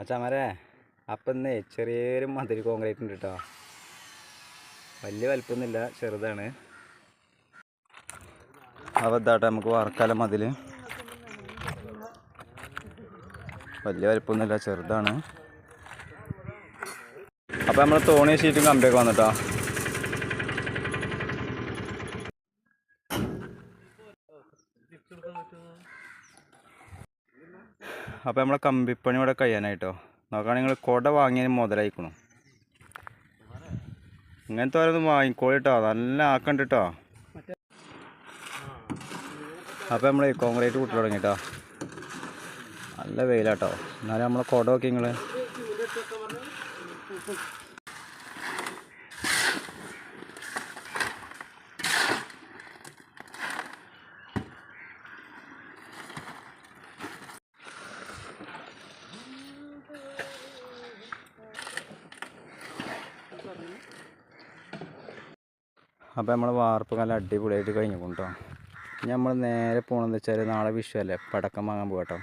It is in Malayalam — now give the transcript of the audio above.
അച്ഛാമാരെ അപ്പം ഇന്നേ ചെറിയൊരു മതിൽ കോൺക്രീറ്റ് ഉണ്ട് കേട്ടോ വലിയ വലിപ്പമൊന്നുമില്ല ചെറുതാണ്. അപ്പോൾ ഇതാട്ടെ നമുക്ക് വറക്കാല മതിൽ വലിയ വലിപ്പമൊന്നുമില്ല ചെറുതാണ്. അപ്പോൾ നമ്മൾ തോണിയ ഷീറ്റും കമ്പിയൊക്കെ വന്നിട്ടോ അപ്പോൾ നമ്മളെ കമ്പിപ്പണി ഇവിടെ കഴിയാനായിട്ടോ. നോക്കുകയാണെങ്കിൽ നിങ്ങൾ കുട വാങ്ങിയതിന് മുതലായിക്കണു. ഇങ്ങനത്തെ ഓരോന്നും വാങ്ങിക്കോളിട്ടോ. നല്ല ആക്കണ്ട് കേട്ടോ അപ്പോൾ നമ്മൾ കോൺക്രീറ്റ് കൂട്ടി തുടങ്ങിട്ടോ. നല്ല വെയിലാട്ടോ. എന്നാലും നമ്മളെ കുട നോക്കി നിങ്ങൾ അപ്പോൾ നമ്മൾ വാർപ്പ് നല്ല അടിപൊളിയായിട്ട് കഴിഞ്ഞു കൊണ്ടോ നമ്മൾ നേരെ പോകണമെന്ന് വെച്ചാൽ നാളെ വിഷു അല്ലേ പടക്കം വാങ്ങാൻ പോകട്ടോ